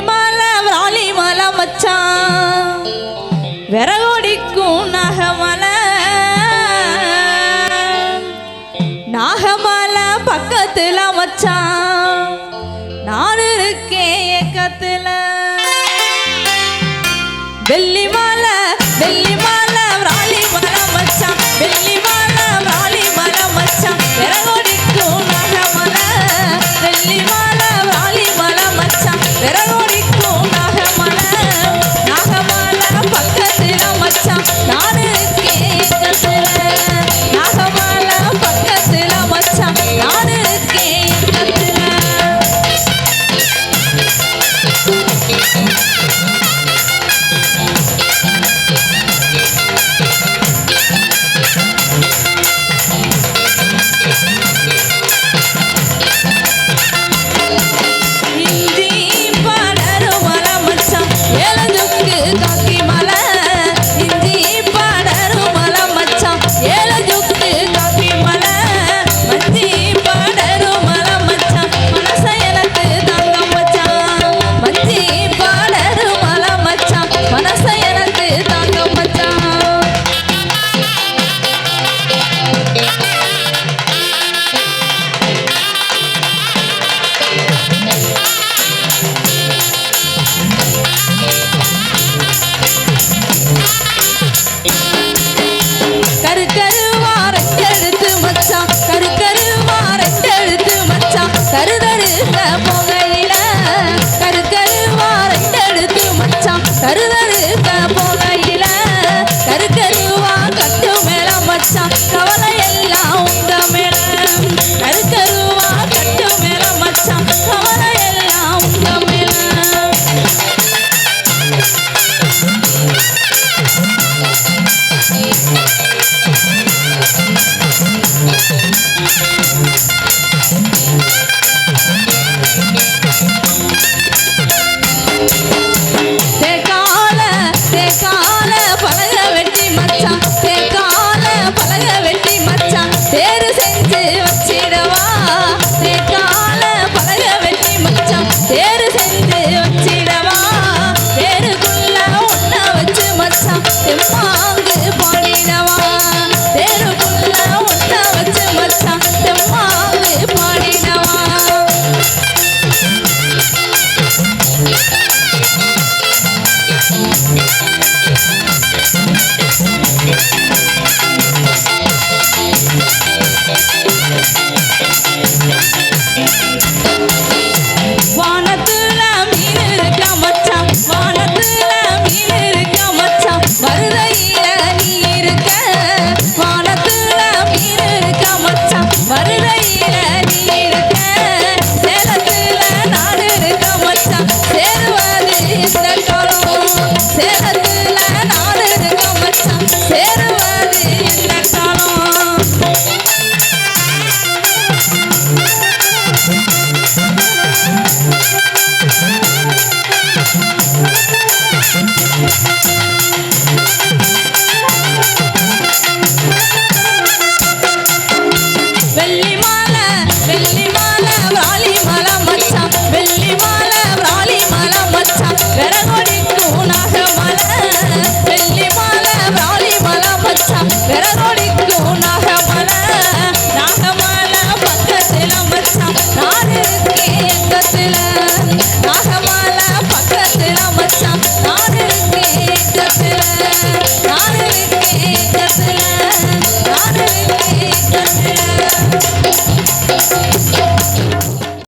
மலை விராலி மலை மச்சான் விறகோடிக்கும் நகமலை. நாகமலை பக்கத்தில் மச்சான் நான் இருக்கேன் ஏக்கத்தில். வெள்ளி மலை வெள்ளி நாங்கள்